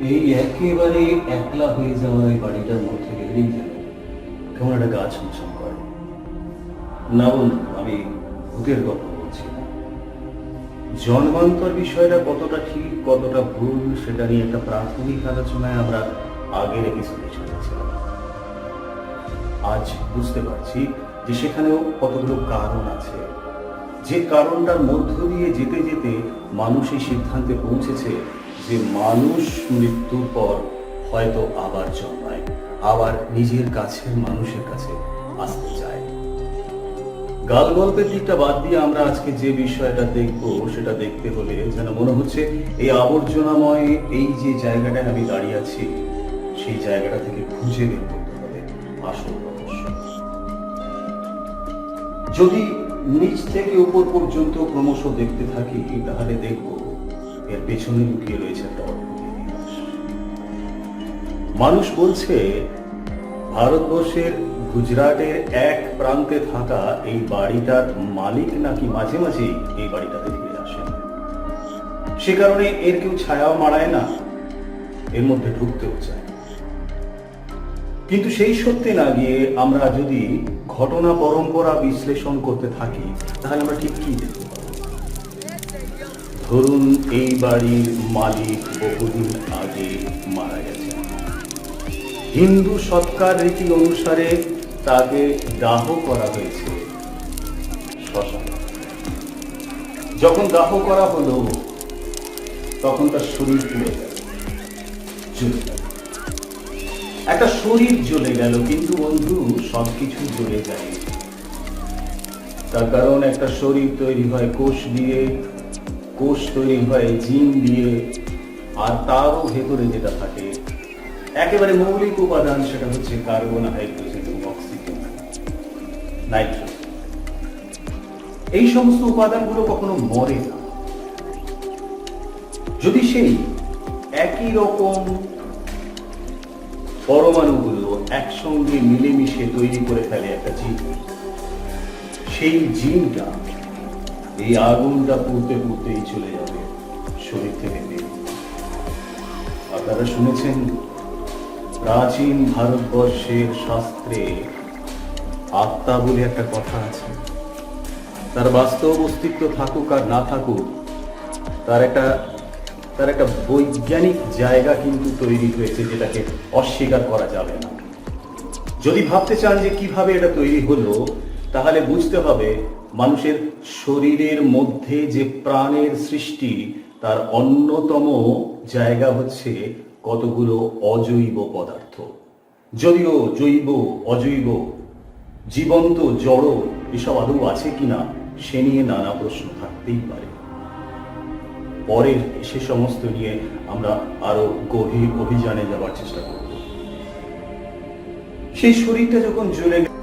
এই একেবারে একলা হয়ে যাওয়া এই বাড়িটার মধ্যে গেলেই যেন কেমন একটা গা ছমছম করে। না বন্ধু, আমি ভূতের গল্প বলছি। জন্মান্তর বিষয়টা কতটা ঠিক, কতটা ভুল, সেটা নিয়ে একটা প্রাথমিক আলোচনায় আমরা আগের এপিসোডে চলেছিলাম। আজ বুঝতে পারছি যে সেখানেও কতগুলো কারণ আছে। যে কারণটার মধ্য দিয়ে যেতে যেতে মানুষ এই সিদ্ধান্তে পৌঁছেছে যে মানুষ মৃত্যুর পর হয়তো আবার জন্মায়, আবার নিজের কাছের মানুষের কাছে আসতে চায়। গাল গল্পের দিকটা বাদ দিয়ে আমরা আজকে যে বিষয়টা দেখব, সেটা দেখতে হলে যেন মনে হচ্ছে এই আবর্জনাময় এই যে জায়গাটায় আমি দাঁড়িয়ে আছি, সেই জায়গাটা থেকে খুঁজে বের করতে হবে আসল যদি নিচ থেকে উপর পর্যন্ত ক্রমশ দেখতে থাকি, তাহলে দেখব এর পেছনে লুকিয়ে রয়েছে একটা মানুষ বলছে, ভারতবর্ষের গুজরাটের এক প্রান্তে থাকা এই বাড়িটার মালিক নাকি মাঝে মাঝেই এই বাড়িটাতে ফিরে আসেন। সে কারণে এর কেউ ছায়াও মারায় না, এর মধ্যে ঢুকতেও চায় কিন্তু সেই সত্যি না গিয়ে আমরা যদি ঘটনা পরম্পরা বিশ্লেষণ করতে থাকি, তাহলে আমরা ঠিক কি দেখতে পাবো? ধরুন এই বাড়ির মালিক বহুদিন আগে মারা গেছেন। হিন্দু সৎকার রীতি অনুসারে তাকে দাহ করা হয়েছে শ্মশানে। যখন দাহ করা হলো, তখন তার শরীর পুড়ে গেল একটা শরীর জ্বলে গেল, কিন্তু বন্ধু, সবকিছু জ্বলে যায়। তার কারণ একটা শরীর তৈরি হয় কোষ দিয়ে কোষ তৈরি হয় জিন দিয়ে, আর তারও ভেতরে যেটা থাকে, একেবারে মৌলিক উপাদান সেটা হচ্ছে কার্বন, হাইড্রোজেন এবং অক্সিজেন, নাইট্রোজেন। এই সমস্ত উপাদানগুলো কখনো মরে না। যদি সেই একই রকম পরমাণুগুলো একসঙ্গে মিলেমিশে তৈরি করে ফেলে একটা জিন, সেই জিনটা এই আগুনটা পুড়তে পুড়তেই চলে যাবে, শরীর থেকে বেরিয়ে আপনারা শুনেছেন, প্রাচীন ভারতবর্ষের শাস্ত্রে আত্মা বলে একটা কথা আছে। তার বাস্তব অস্তিত্ব থাকুক আর না থাকুক, তার একটা তার একটা বৈজ্ঞানিক জায়গা কিন্তু তৈরি হয়েছে যেটাকে অস্বীকার করা যাবে না। যদি ভাবতে চান যে কীভাবে এটা তৈরি হলো, তাহলে বুঝতে হবে মানুষের শরীরের মধ্যে যে প্রাণের সৃষ্টি, তার অন্যতম জায়গা হচ্ছে কতগুলো অজৈব পদার্থ। যদিও জৈব, অজৈব, জীবন্ত, জড়, এসব আদৌ আছে কিনা, সে নিয়ে নানা প্রশ্ন থাকতেই পারে। পরের সে সমস্ত নিয়ে আমরা আরও গভীর অভিযানে যাবার চেষ্টা করব। সেই শরীরটা যখন জ্বলে